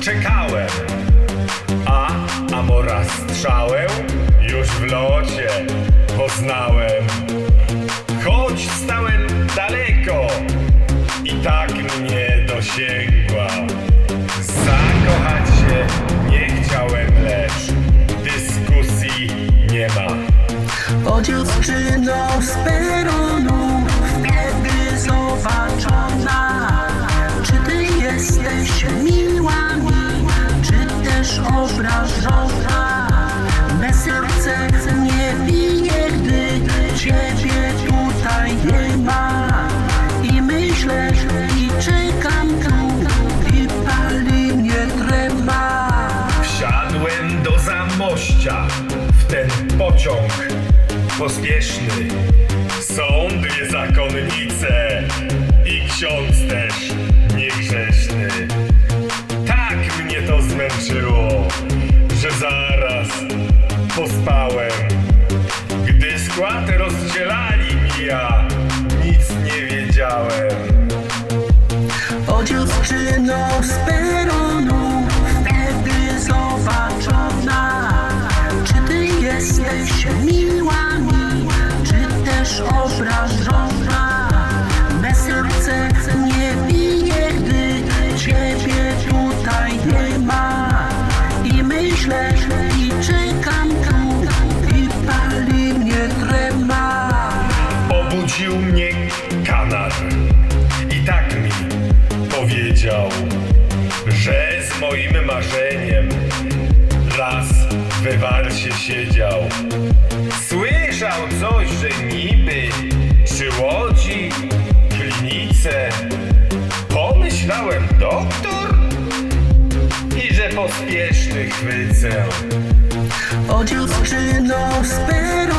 czekałem, a Amora strzałę już w locie poznałem. Choć stałem daleko i tak mnie dosięgła. Zakochać się nie chciałem, lecz dyskusji nie ma. O dziewczynę spędzę. pociąg pospieszny. jesteś miła mi, czy też obrażona. się siedział. Słyszał coś, że niby Czy łodzi, klinice. Pomyślałem doktor I że pospieszny chwycę. O dziewczyno z Peru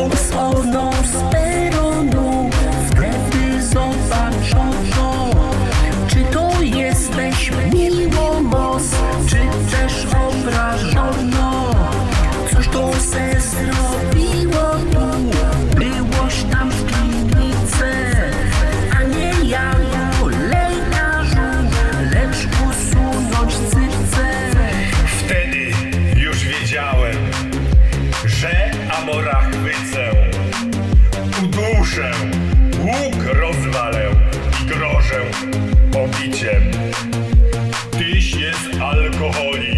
Oh, oh no. alkoholi.